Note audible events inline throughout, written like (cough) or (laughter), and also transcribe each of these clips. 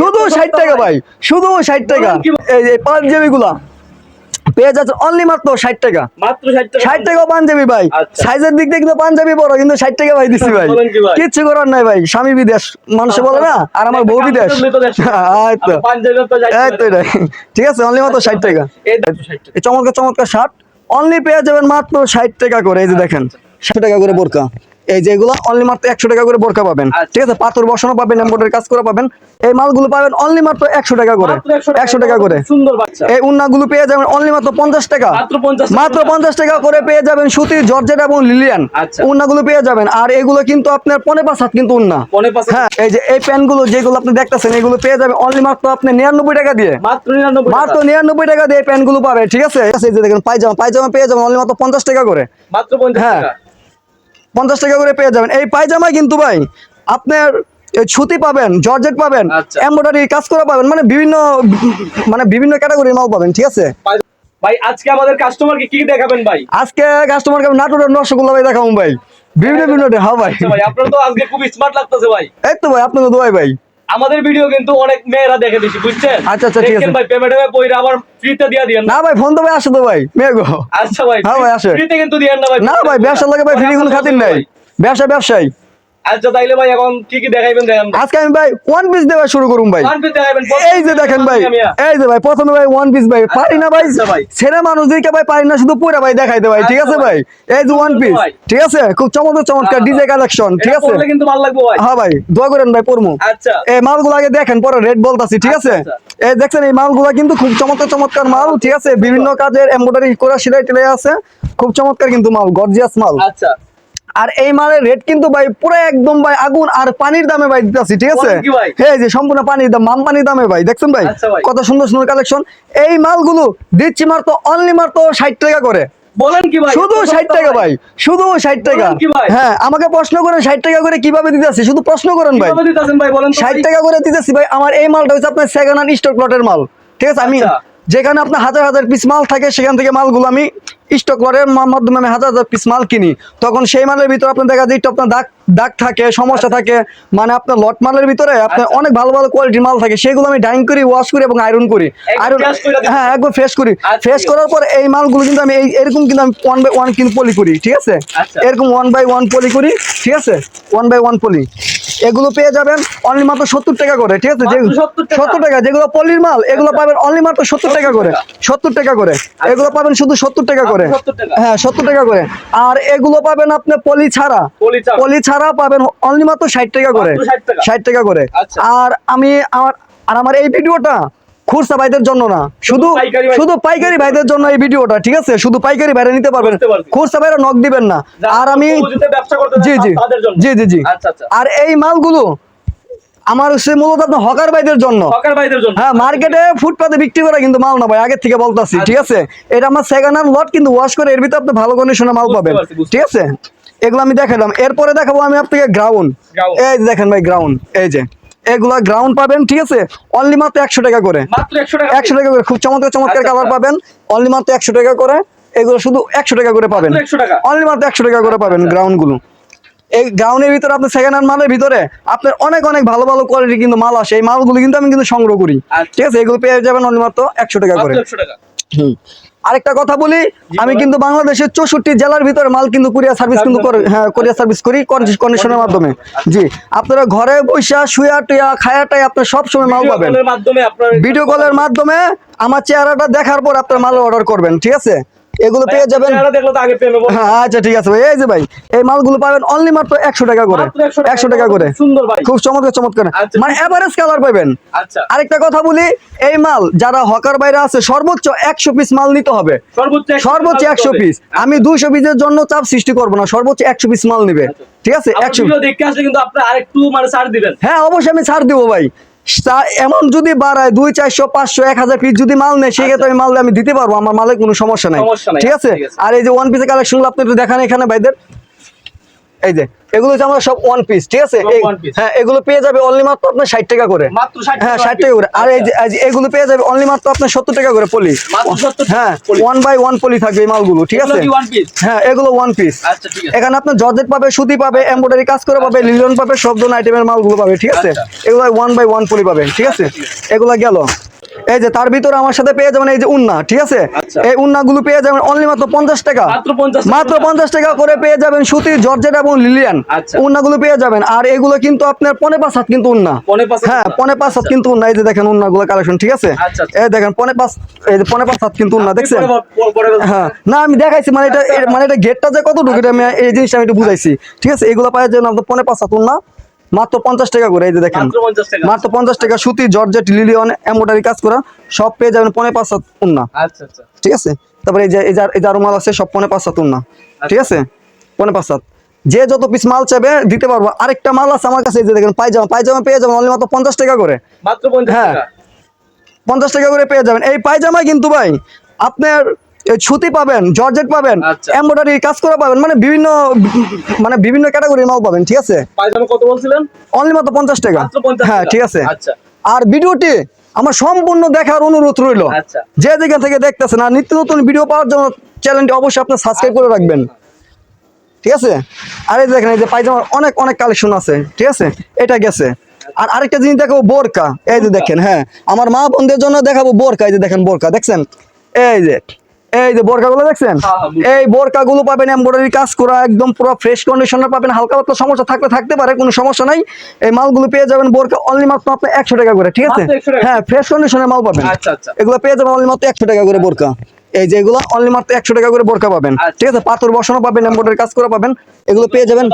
শুধু ষাট টাকা ভাই শুধু ষাট টাকা? এই পাঞ্জাবি গুলা পেয়ে যাচ্ছে অনলি মাত্র ষাট টাকা মাত্র ষাট টাকা পাঞ্জাবি ভাই আচ্ছা। সাইজের দিক দিয়ে কিন্তু পাঞ্জাবি বড় কিন্তু ষাট টাকা ভাই দিছি ভাই? কিচ্ছু করার নাই ভাই স্বামী বিদেশ মানুষ বলে না আর আমার বউ বিদেশ কাপড় নিতে দেশ। এই তো আর পাঞ্জাবি তো 60 এই তো টাকা। এটাই। ঠিক আছে অনলি মাত্র ষাট টাকা এই দেখো 60 টাকা। এই চমৎকার চমৎকার শার্ট অনলি পেয়ে যাবেন মাত্র ষাট টাকা করে এই যে দেখেন ষাট টাকা করে বোরকা এই যেগুলো অনলি মাত্র একশো টাকা করে বোরকা পাবেন। আচ্ছা। ঠিক আছে? পাথর বসানো পাবেন এম্বয়ডারি কাজ করা পাবেন। এই মালগুলো পাবেন অনলি মাত্র একশো টাকা করে। একশো টাকা করে। সুন্দর বাচ্চা। এই উন্নাগুলো পেয়ে যাবেন অনলি মাত্র পঞ্চাশ টাকা। মাত্র 50 টাকা। মাত্র পঞ্চাশ টাকা করে পেয়ে যাবেন সুতির জর্জেট এবং লিলিয়ান আচ্ছা। উন্নাগুলো পেয়ে যাবেন। আর এগুলো কিন্তু আপনার পনে পাঁচ হাত কিন্তু উন্না। হ্যাঁ এই যে এই প্যান্টগুলো যেগুলো আপনি দেখতেছেন এগুলো পেয়ে যাবেন অনলি মাত্র আপনি নিরানব্বই টাকা দিয়ে। মাত্র 99 টাকা। মাত্র নিরানব্বই টাকা দিয়ে প্যান্টগুলো পাবে ঠিক আছে? এই যে দেখেন পায়জামা পায়জামা পেয়ে যাবেন অনলি মাত্র পঞ্চাশ টাকা করে। মাত্র 50 হ্যাঁ। পঞ্চাশ টাকা করে পেয়ে যাবেন। এই পায়জামা কিন্তু ভাই আপনার ছুতি পাবেন জর্জেট পাবেন আচ্ছা। এমব্রয়ডারি কাজ করা পাবেন মানে বিভিন্ন মানে বিভিন্ন ক্যাটাগরির মাল পাবেন ঠিক আছে? ভাই আজকে আমাদের কাস্টমারকে কি দেখাবেন ভাই? আজকে কাস্টমারকে নাটুরের রসগোল্লা ভাই দেখাবো ভাই। বিভিন্ন বিভিন্ন হ্যাঁ ভাই। আচ্ছা ভাই আপনার তো আজকে খুব স্মার্ট লাগতেছে ভাই। এই তো ভাই আপনাকে দোয়াই ভাই। আমাদের ভিডিও কিন্তু অনেক মেয়েরা দেখে দিছি বুঝছেন? আচ্ছা, আচ্ছা, ঠিক আছে। ভাই পেমেন্টে বইরা আবার ফ্রিতে দিয়ে দিয়েন না। না ভাই ফোন তো ভাই আসে তো ভাই মেঘো আচ্ছা ভাই হ্যাঁ ভাই, আসে। ফ্রিতে কিন্তু দিয়েন না ভাই না ভাই ব্যবসা লাগে ভাই ফ্রি কোনো খাতির নাই। ব্যবসা ব্যবসায়ী। আচ্ছা তাইলে ভাই এখন কি কি দেখাইবেন দেখেন আজকে আমি ভাই ওয়ান পিস দেওয়া শুরু ভাই। ওয়ান পিস দেখাইবেন এই যে দেখেন ভাই এই যে ভাই প্রথমে ভাই ওয়ান পিস ভাই পারি না ভাই আচ্ছা। ছেলে মানুষদেরকে ভাই পারি না শুধু পুরা ভাই দেখাইতে ভাই ঠিক আছে আচ্ছা ভাই। এই যে ওয়ান পিস ঠিক আছে? খুব চমৎকার চমৎকার হ্যাঁ, ডিজে কালেকশন ঠিক আছে? কিন্তু ভালো লাগবে ভাই। হ্যাঁ ভাই দোয়া করেন ভাই পরমু আচ্ছা। এই মালগুলো আগে দেখেন পরে রেড বলতাছি ঠিক আছে? আচ্ছা, এই দেখছেন এই মালগুলো কিন্তু খুব চমৎকার চমৎকার মাল ঠিক আছে? বিভিন্ন কাজের এমব্রয়ডারি করা সেলাই টেলাই আছে। খুব চমৎকার কিন্তু মাল গর্জিয়াস মাল। আচ্ছা। আর এই মালের রেট কিন্তু ভাই পুরো একদম ভাই আগুন আর পানির দামে ভাই দিতেছি ঠিক আছে? এই যে সম্পূর্ণ পানির দাম মাম পানির দামে ভাই দেখছেন ভাই? আচ্ছা কত সুন্দর সুন্দর কালেকশন এই মালগুলো দিচ্ছি মাত্র অনলি মাত্র ষাট টাকা করে। বলেন কি ভাই? শুধু এত ষাট সস্তা টাকা ভাই? শুধু ষাট টাকা। বলেন কি ভাই? হ্যাঁ আমাকে প্রশ্ন করেন ষাট টাকা করে কীভাবে দিতেছি শুধু প্রশ্ন করেন ভাই। কীভাবে দিতেছেন ভাই বলেন তো ষাট ভাই? টাকা করে দিতেছি ভাই আমার এই মালটা হচ্ছে আপনার সেকেন্ড হ্যান্ড স্টক লটের মাল ঠিক আছে? আমি আচ্ছা। যেখানে আপনার হাজার হাজার পিস মাল থাকে সেখান থেকে মালগুলো আমি স্টক মা- মাধ্যমে আমি হাজার হাজার পিস মাল কিনি। তখন সেই মালের ভিতরে আপনার দেখা যায় একটু আপনার দাগ দাগ থাকে সমস্যা থাকে। মানে আপনার লট মালের ভিতরে আপনার আচ্ছা। অনেক ভালো ভালো কোয়ালিটির মাল থাকে। সেগুলো আমি ডাইং করি ওয়াশ করি এবং আয়রন করি। আয়রন হ্যাঁ একবার ফ্রেশ করি। আচ্ছা, ফ্রেশ করার পর এই মালগুলো কিন্তু আমি এই এরকম কিন্তু আমি ওয়ান বাই ওয়ান কিন্তু পলি করি ঠিক আছে? আচ্ছা। এরকম ওয়ান বাই ওয়ান পলি করি ঠিক আছে? ওয়ান বাই ওয়ান পলি এগুলো পেয়ে যাবেন অনলি মাত্র সত্তর টাকা করে ঠিক আছে? যে মাত্র 70 টাকা? সত্তর টাকা যেগুলো পলির মাল এগুলো আচ্ছা। পাবেন অনলি মাত্র সত্তর টাকা করে। সত্তর টাকা করে। এগুলো পাবেন শুধু সত্তর টাকা করে। মাত্র 70 টাকা? হ্যাঁ সত্তর টাকা করে। আর এগুলো পাবেন আপনি পলি ছাড়া। পলি ছাড়া? পাবেন অনলি মাত্র ষাট টাকা করে। মাত্র 60 টাকা? ষাট টাকা করে। আচ্ছা। আর আমি আমার আর আমার এই ভিডিওটা খুরসা ভাইদের জন্য না। শুধু শুধু পাইকারি ভাইদের জন্য এই ভিডিওটা ঠিক আছে? শুধু পাইকারি ভাইরা নিতে পারবেন। খুরসা ভাইরা নক দিবেন না। আর আমি জি জি। জি জি জি। আচ্ছা আচ্ছা। আর এই মালগুলো আমার হচ্ছে মূলত আপনার হকার ভাইদের জন্য। হকার ভাইদের জন্য। হ্যাঁ মার্কেটে ফুটপাতে বিক্রি করা কিন্তু মাল না ভাই আগের থেকে বলতাছি ঠিক আছে? এটা আমার সেকেন্ড হ্যান্ড লট কিন্তু ওয়াশ করে এর ভিতরে আপনি ভালো কন্ডিশনে মাল পাবেন ঠিক আছে? এগুলো আমি দেখালাম। এরপরে দেখাবো আমি আপনাকে গ্রাউন্ড এই দেখেন ভাই গ্রাউন্ড এই যে এগুলা গ্রাউন্ড পাবেন ঠিক আছে? অনলি মাত্র একশো টাকা করে। মাত্র একশো টাকা করে খুব চমৎকার চমৎকার আচ্ছা, কালার আচ্ছা। পাবেন। অনলি মাত্র একশো টাকা করে এগুলো শুধু একশো টাকা করে পাবেন। 100 টাকা? অনলি মাত্র একশো টাকা করে পাবেন আচ্ছা। গ্রাউন্ডগুলো। এই গ্রাউন্ডের ভিতরে আপনার সেকেন্ড হ্যান্ড মালের ভিতরে আপনার অনেক অনেক ভালো ভালো কোয়ালিটি কিন্তু মাল আসে। এই মালগুলো কিন্তু আমি কিন্তু সংগ্রহ করি। আচ্ছা। ঠিক আছে? এগুলো পেয়ে যাবেন অনলি মাত্র একশো টাকা। করে হুম। আরেকটা কথা বলি আমি কিন্তু বাংলাদেশের চৌষট্টি জেলার ভিতরে মাল কিন্তু কুরিয়ার সার্ভিস কিন্তু হ্যাঁ কুরিয়ার সার্ভিস করি কন্ডিশনের মাধ্যমে। জি আপনারা ঘরে বসে শুয়া টুয়া খায়াটাই আপনার সবসময় মাল পাবেন। ভিডিও কলের মাধ্যমে আমার চেহারাটা দেখার পর আপনার মাল অর্ডার করবেন ঠিক আছে? এগুলো পেয়ে যাবেন। হ্যাঁ আচ্ছা ঠিক আছে ভাই। এই যে ভাই এই মালগুলো পাবেন অনলি মাত্র একশো টাকা করে। মাত্র 100 টাকা। একশো টাকা করে। সুন্দর ভাই। খুব চমৎকার চমৎকার। আচ্ছা। মানে এভারেজ কালার পাবেন। আচ্ছা। আরেকটা কথা বলি এই মাল যারা হকার বাইরে আছে সর্বোচ্চ একশো পিস মাল নিতে হবে। সর্বোচ্চ একশো পিস আমি দুইশো পিসের জন্য চাপ সৃষ্টি করব না সর্বোচ্চ একশো পিস মাল নিবে। ঠিক আছে? একশো কিন্তু আপনি আরেকটু মানে ছাড় দিবেন। হ্যাঁ অবশ্যই আমি ছাড় দিব ভাই। এমন যদি বাড়ায় দুই চারশো পাঁচশো এক হাজার পিস যদি মাল নেয় সেক্ষেত্রে আমি মাল আমি দিতে পারব আমার মালে কোনো সমস্যা নাই। ঠিক আছে? আর এই যে ওয়ান পিসের কালেকশন আপনি একটু দেখান এখানে ভাইদের। এই যে এগুলো হচ্ছে আমরা সব ওয়ান পিস ঠিক আছে। হ্যাঁ এগুলো পেয়ে যাবে অনলি মাত্র আপনার ষাট টাকা করে। হ্যাঁ ষাট টাকা করে। আর এই এগুলো পেয়ে যাবে অনলি মাত্র আপনার সত্তর টাকা করে পলি। মাত্র 70 টাকা হ্যাঁ ওয়ান বাই ওয়ান পলি থাকবে এই মালগুলো ঠিক আছে? হ্যাঁ এগুলো ওয়ান পিস আচ্ছা আছে। এখানে আপনার জর্জেট পাবে সুতি পাবে এমব্রয়ডারি কাজ করে পাবে লিলন পাবে সব ধরনের আইটেমের মালগুলো পাবে ঠিক আছে? আচ্ছা। এগুলো ওয়ান বাই ওয়ান পলি পাবে ঠিক আছে। এগুলো গেল। এই যে তার ভিতরে আমার সাথে পেয়ে যাবেন এই যে উন্না ঠিক আছে? আচ্ছা। এই উন্নাগুলো পেয়ে যাবেন অনলি মাত্র পঞ্চাশ টাকা। মাত্র 50 টাকা। মাত্র পঞ্চাশ টাকা করে পেয়ে যাবেন সুতির জর্জেট এবং লিলিয়ান। আচ্ছা। উন্নাগুলো পেয়ে যাবেন। আর এগুলো কিন্তু আপনার পনে পাঁচ হাত কিন্তু উন্না। হ্যাঁ পনে পাঁচ হাত আচ্ছা। কিন্তু উন্না। এই যে দেখেন উন্নাগুলো কালেকশন ঠিক আছে। এই দেখেন পনে পাঁচ এই যে পনে পাঁচ হাত কিন্তু উন্না দেখছেন? হ্যাঁ। না আমি দেখাইছি মানে এটা মানে এটা গেটটা যে কত ঢুকে আমি এই জিনিসটা আমি একটু বুঝাইছি। ঠিক আছে? এগুলো পাওয়ার জন্য আপনার পনে পাঁচ হাত না মাত্র পঞ্চাশ টাকা করে এই যে দেখেন। মাত্র 50 টাকা। মাত্র পঞ্চাশ টাকা সুতি জর্জেট লিলিয়ন এমব্রয়ডারি কাজ করা সব পেয়ে যাবেন পনেরো পাঁচ হাত উন্না আচ্ছা আচ্ছা। ঠিক আছে? তারপরে এই যে এই যে আরও মাল আছে সব পনেরো পাঁচ হাত উন্না ঠিক আছে? পনে পাঁচ হাত। যে যত পিস মাল চাইবে দিতে পারব। আরেকটা মাল আছে আমার কাছে এই যে দেখেন পায়জামা। পায়জামা পেয়ে যাবেন অনলি মাত্র পঞ্চাশ টাকা করে। মাত্র হ্যাঁ। পঞ্চাশ টাকা করে পেয়ে যাবেন। এই পায়জামা কিন্তু ভাই আপনার সুতি পাবেন জর্জেট পাবেন আচ্ছা। এমব্রয়ডারি কাজ করা পাবেন মানে বিভিন্ন মানে বিভিন্ন ক্যাটাগরির মাল পাবেন ঠিক আছে? কত বলছিলেন? অনলি মাত্র পঞ্চাশ টাকা। হ্যাঁ ঠিক আছে। আচ্ছা। আর ভিডিওটি আমার সম্পূর্ণ দেখার অনুরোধ রইল। আচ্ছা। যে যেখান থেকে দেখতেছেন আর নিত্য নতুন ভিডিও পাওয়ার জন্য চ্যানেলটি অবশ্যই আপনি সাবস্ক্রাইব করে রাখবেন। ঠিক আছে? আর এই দেখেন এই যে পায়জামার অনেক অনেক কালেকশন আছে ঠিক আছে? এটা গেছে। আর আরেকটা জিনিস দেখাবো বোরকা। এই যে দেখেন হ্যাঁ। আমার মা বোনদের জন্য দেখাবো বোরকা। এই যে দেখেন বোরকা দেখছেন? এই যে এই যে বোরকাগুলো দেখছেন? হ্যাঁ, হ্যাঁ। এই বোরকাগুলো পাবেন এমব্রয়ডারি কাজ করা একদম পুরো ফ্রেশ কন্ডিশনার পাবেন। হালকা পাতলা সমস্যা থাকলে থাকতে পারে কোনো সমস্যা নাই। এই মালগুলো পেয়ে যাবেন বোরকা অনলি মাত্র আপনি একশো টাকা করে ঠিক আছে? মাত্র 100 টাকা? হ্যাঁ ফ্রেশ কন্ডিশনের মাল পাবেন। আচ্ছা আচ্ছা। এগুলো পেয়ে যাবেন অনলি মাত্র একশো টাকা করে বোরকা। এই যে এগুলো অনলি মাত্র একশো টাকা করে বোরকা পাবেন। আচ্ছা। ঠিক আছে? পাথর বসানো পাবেন এমব্রয়ডারি কাজ করা পাবেন। এগুলো পেয়ে যাবেন।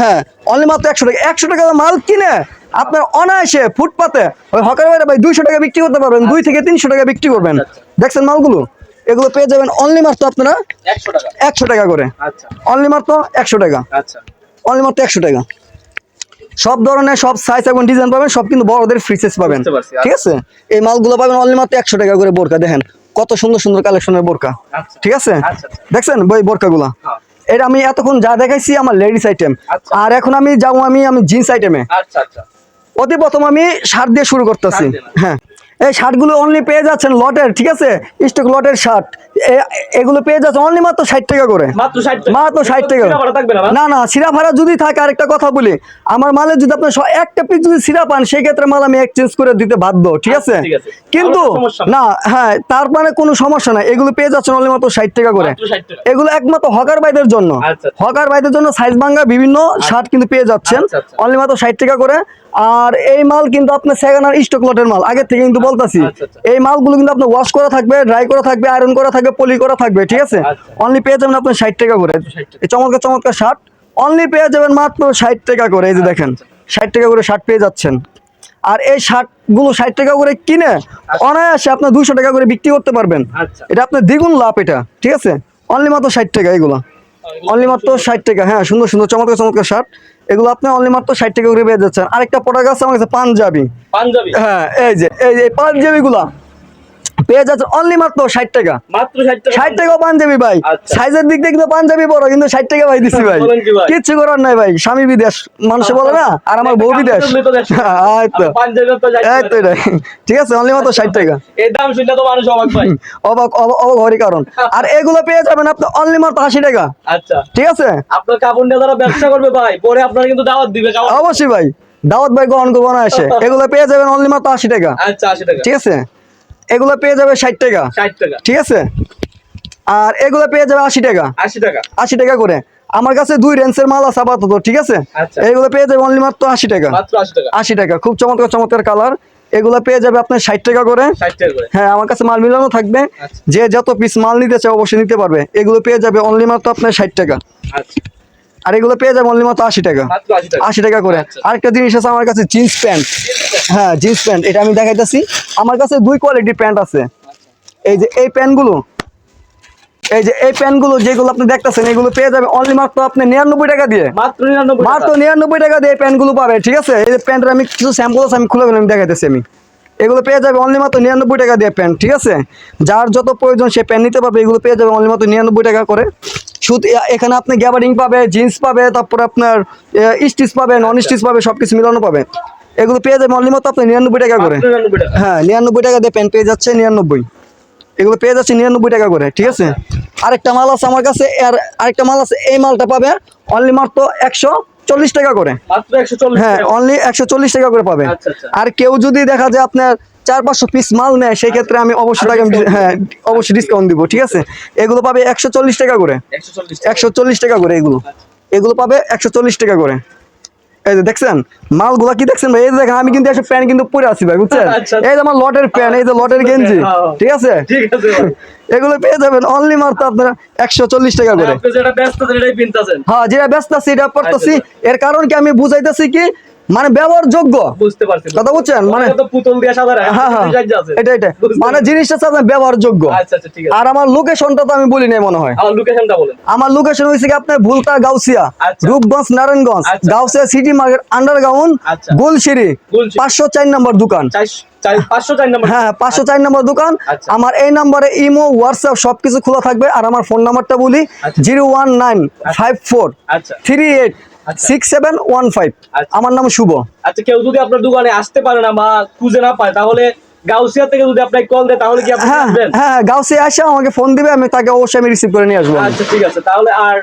হ্যাঁ অনলি মাত্র একশো টাকা। একশো টাকা মাল কিনে আপনার অনায়াসে ফুটপাতে ওই হকার ভাই দুইশো টাকা বিক্রি করতে পারবেন দুই থেকে তিনশো টাকা বিক্রি করবেন। দেখছেন মালগুলো? এগুলো পেয়ে যাবেন অনলি মাত্র আপনারা একশো টাকা। করে। আচ্ছা। অনলি মাত্র একশো টাকা। আচ্ছা। অনলি মাত্র একশো টাকা। সব ধরনের সব সাইজ এবং ডিজাইন পাবেন সব কিন্তু বড়দের ফ্রি সাইজ পাবেন। ঠিক আছে? এই মালগুলো পাবেন অনলি মাত্র একশো টাকা করে বোরকা দেখেন। কত সুন্দর সুন্দর কালেকশনের বোরকা। আচ্ছা। ঠিক আছে? আচ্ছা, আচ্ছা। দেখছেন বই বোরকাগুলা? হ্যাঁ। এটা আমি এতক্ষণ যা দেখাইছি আমার লেডিস আইটেম আচ্ছা। আর এখন আমি যাব আমি আমি জিন্স আইটেমে আচ্ছা আচ্ছা। অতি প্রথম আমি সার দিয়ে শুরু করতেছি? হ্যাঁ। এই শার্টগুলো অনলি পেয়ে যাচ্ছেন লটের ঠিক আছে? স্টক লটের শার্ট। এগুলো পেয়ে যাচ্ছে অনলি মাত্র ষাট টাকা করে। মাত্র 60 ষাট টাকা না না? সিরা ভাড়া যদি থাকে আরেকটা কথা বলি। আমার মালে যদি আপনার একটা পিস যদি সিরা পান সেই ক্ষেত্রে মাল আমি এক্সচেঞ্জ করে দিতে বাধ্য ঠিক আছে? আচ্ছা, আছে। কিন্তু না হ্যাঁ তার মানে কোনো সমস্যা নাই। এগুলো পেয়ে যাচ্ছেন অনলি মাত্র ষাট টাকা করে। মাত্র 60 টাকা। এগুলো একমাত্র হকার বাইদের জন্য। আচ্ছা। হকার বাইদের জন্য সাইজ ভাঙ্গা বিভিন্ন শার্ট কিন্তু পেয়ে যাচ্ছেন। আচ্ছা, আচ্ছা। অনলি মাত্র ষাট টাকা করে। আর এই মাল কিন্তু আপনার সেকেন্ড আর স্টক লটের মাল। আগে থেকে কিন্তু বলতাছি আচ্ছা, আচ্ছা। এই মালগুলো কিন্তু আপনার ওয়াশ করা থাকবে ড্রাই করা থাকবে আয়রন করা থাকবে পলি করা থাকবে ঠিক আছে? আচ্ছা। অনলি পেয়ে যাবেন আপনার ষাট টাকা করে। এই চমৎকার চমৎকার শার্ট অনলি পেয়ে যাবেন মাত্র ষাট টাকা করে এই যে দেখেন। ষাট টাকা করে শার্ট পেয়ে যাচ্ছেন। আর এই শার্টগুলো ষাট টাকা করে কিনে অনায়াসে আপনার দুশো টাকা করে বিক্রি করতে পারবেন। আচ্ছা। এটা আপনার দ্বিগুণ লাভ এটা ঠিক আছে? অনলি মাত্র ষাট টাকা এগুলো। অনলি মাত্র ষাট টাকা হ্যাঁ সুন্দর সুন্দর চমৎকার চমৎকার শার্ট এগুলো আপনি অনলি মাত্র ষাট টাকা করে পেয়ে যাচ্ছেন। আরেকটা প্রোডাক্ট আছে আমার কাছে পাঞ্জাবি। পাঞ্জাবি। হ্যাঁ এই যে এই যে পাঞ্জাবিগুলা। পেয়ে যাচ্ছে অনলি মাত্র ষাট টাকা। মাত্র 60 টাকা? ষাট টাকা পাঞ্জাবি ভাই। আচ্ছা। সাইজের দিক দিয়ে কিন্তু পাঞ্জাবি বড় কিন্তু ষাট টাকা ভাই দিচ্ছি ভাই? কিচ্ছু করার নাই ভাই। স্বামী বিদেশ। মানুষে বলে না আর আমার বউ বিদেশ। হ্যাঁ। ঠিক আছে অনলি মাত্র ষাট টাকা। এই দাম শুনলে তো মানুষ অবাক ভাই। (laughs) অবাক কারণ। (laughs) আর এগুলো পেয়ে যাবেন আপনি অনলি মাত্র আশি টাকা। আচ্ছা। ঠিক আছে? আপনার কাপড় নিয়ে যারা ব্যবসা করবে ভাই পরে আপনার কিন্তু দাওয়াত দিবে অবশ্যই ভাই। দাওয়াত ভাই গ্রহণ করব না এসে। (laughs) এগুলো পেয়ে যাবেন অনলি মাত্র আশি টাকা। আচ্ছা 80 টাকা। ঠিক আছে? এগুলো পেয়ে যাবে ষাট টাকা। 60 টাকা। ঠিক আছে? আর এগুলো পেয়ে যাবে আশি টাকা। 80 টাকা। আশি টাকা করে। আমার কাছে দুই রেঞ্জের মাল আছে আপাতত ঠিক আছে? আচ্ছা। এগুলো পেয়ে যাবে অনলি মাত্র আশি টাকা। মাত্র 80 টাকা। আশি টাকা। খুব চমৎকার চমৎকার কালার এগুলো পেয়ে যাবে আপনার ষাট টাকা করে। 60 টাকা করে। হ্যাঁ আমার কাছে মাল মিলানো থাকবে। আচ্ছা। যে যত পিস মাল নিতে চায় অবশ্যই নিতে পারবে। এগুলো পেয়ে যাবে অনলি মাত্র আপনার ষাট টাকা। আচ্ছা। আর এগুলো পেয়ে যাবে অনলি মাত্র আশি টাকা। মাত্র 80 টাকা। আশি টাকা করে। আচ্ছা। আরেকটা জিনিস আছে আমার কাছে জিন্স প্যান্ট হ্যাঁ জিন্স প্যান্ট এটা আমি দেখাইতেছি। আমার কাছে দুই কোয়ালিটির প্যান্ট আছে। এই যে এই প্যান্টগুলো এই যে এই প্যান্টগুলো যেগুলো আপনি দেখতেছেন এগুলো পেয়ে যাবে অনলি মাত্র আপনি নিরানব্বই টাকা দিয়ে। মাত্র 99 মাত্র টাকা নিরানব্বই টাকা দিয়ে এই প্যান্টগুলো পাবে ঠিক আছে? এই যে প্যান্টের আমি কিছু স্যাম্পল আছে আমি খুলে ফেলে দেখাইতেছি আমি। এগুলো পেয়ে যাবে অনলি মাত্র নিরানব্বই টাকা দিয়ে প্যান্ট ঠিক আছে? যার যত প্রয়োজন সে প্যান্ট নিতে পারবে এগুলো পেয়ে যাবে অনলি মাত্র নিরানব্বই টাকা করে। শুধু এখানে আপনি গ্যাবারিং পাবে জিন্স পাবে তারপরে আপনার স্টিচ পাবে নন স্টিচ পাবে সব কিছু মিলানো পাবে। এগুলো পেয়ে যাবে অনলি মতো আপনি নিরানব্বই টাকা করে। মাত্র 99 টাকা। হ্যাঁ নিরানব্বই টাকা দিয়ে প্যান্ট পেয়ে যাচ্ছে নিরানব্বই। এগুলো পেয়ে যাচ্ছে নিরানব্বই টাকা করে ঠিক আছে? আরেকটা মাল আছে আমার কাছে আর আরেকটা মাল আছে এই মালটা পাবে অনলি মাত্র একশো চল্লিশ টাকা করে। হ্যাঁ অনলি একশো চল্লিশ টাকা করে পাবে। আচ্ছা, আচ্ছা। আর কেউ যদি দেখা যায় আপনার চার পাঁচশো পিস মাল নেয় সেই ক্ষেত্রে আমি অবশ্যই discount হ্যাঁ অবশ্যই ডিসকাউন্ট দিব ঠিক আছে? এগুলো পাবে একশো চল্লিশ টাকা করে। একশো চল্লিশ টাকা। করে এগুলো। এগুলো পাবে একশো চল্লিশ টাকা করে। এই যে দেখছেন মালগুলা কি দেখছেন ভাই? এই যে দেখেন আমি কিন্তু একটা প্যান্ট কিন্তু পরে আছি ভাই বুঝছেন? (laughs) আচ্ছা। এই যে আমার লটের প্যান্ট এই যে লটের গেঞ্জি হ্যাঁ। ঠিক আছে? ঠিক আছে এগুলো পেয়ে যাবেন অনলি মাত্র আপনারা একশো চল্লিশ টাকা করে। হ্যাঁ যেটা ব্যস্ত আছি এটা পড়তেছি। আচ্ছা। এর কারণ কি আমি বুঝাইতেছি কি? মানে ব্যবহারযোগ্য। বুঝতে পারছি কথা বুঝছেন? মানে পুতুল দিয়ে সাদা হ্যাঁ হ্যাঁ। এটা এটা মানে জিনিসটা আচ্ছা আচ্ছা ঠিক আছে। আর আমার লোকেশনটা তো আমি বলি নাই মনে হয়। আমার লোকেশনটা বলেন। আমার লোকেশন হয়েছে কি আপনার ভুলতা গাউসিয়া আচ্ছা। রূপগঞ্জ নারায়ণগঞ্জ। আচ্ছা। গাউসিয়া সিটি মার্কেট আন্ডারগ্রাউন্ড আচ্ছা। গুলশিরি গুলশিরি। পাঁচশো চার নম্বর দোকান। নম্বর হ্যাঁ পাঁচশো চার নম্বর দোকান। আচ্ছা। আমার এই নম্বরে ইমো হোয়াটসঅ্যাপ সবকিছু খোলা থাকবে। আর আমার ফোন নাম্বারটা বলি আচ্ছা। Zero one nine five four আচ্ছা। থ্রি এইট আচ্ছা। Six seven one five. আমার নাম শুভ। আচ্ছা কেউ যদি আপনার দোকানে আসতে পারে না বা খুঁজে না পায় তাহলে গাউসিয়া থেকে যদি আপনাকে কল দেয় তাহলে কি আপনি হ্যাঁ আসবেন? হ্যাঁ গাউসে আসে আমাকে ফোন দিবে আমি তাকে অবশ্যই আমি রিসিভ করে নিয়ে আসব। আচ্ছা ঠিক আছে। তাহলে আর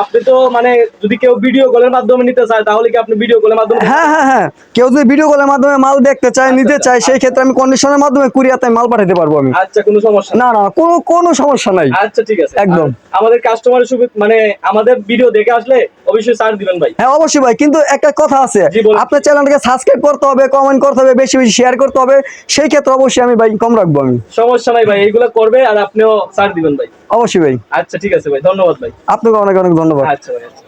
আপনি তো মানে যদি কেউ ভিডিও কলের মাধ্যমে নিতে চায় তাহলে কি আপনি ভিডিও কলের মাধ্যমে হ্যাঁ হ্যাঁ হ্যাঁ। কেউ যদি ভিডিও কলের মাধ্যমে মাল দেখতে চায় নিতে আচ্ছা। চায় সেই ক্ষেত্রে আমি কন্ডিশনের মাধ্যমে কুরিয়াতে মাল পাঠাতে পারব আমি। আচ্ছা কোনো সমস্যা না না কোনো কোনো সমস্যা নাই। আচ্ছা ঠিক আছে। একদম। আমাদের কাস্টমারের সুবিধা মানে আমাদের ভিডিও দেখে আসলে অবশ্যই ছাড় দিবেন ভাই। হ্যাঁ অবশ্যই ভাই। কিন্তু একটা কথা আছে। আপনার চ্যানেলটাকে সাবস্ক্রাইব করতে হবে কমেন্ট করতে হবে বেশি বেশি শেয়ার করতে হবে। সেই ক্ষেত্রে অবশ্যই আমি ভাই কম রাখব আমি। সমস্যা নাই ভাই এইগুলো করবে আর আপনিও ছাড় দিবেন ভাই। অবশ্যই ভাই। আচ্ছা ঠিক আছে ভাই ধন্যবাদ ভাই। আপনাকে অনেক অনেক ধন্যবাদ। আচ্ছা ভাই আচ্ছা।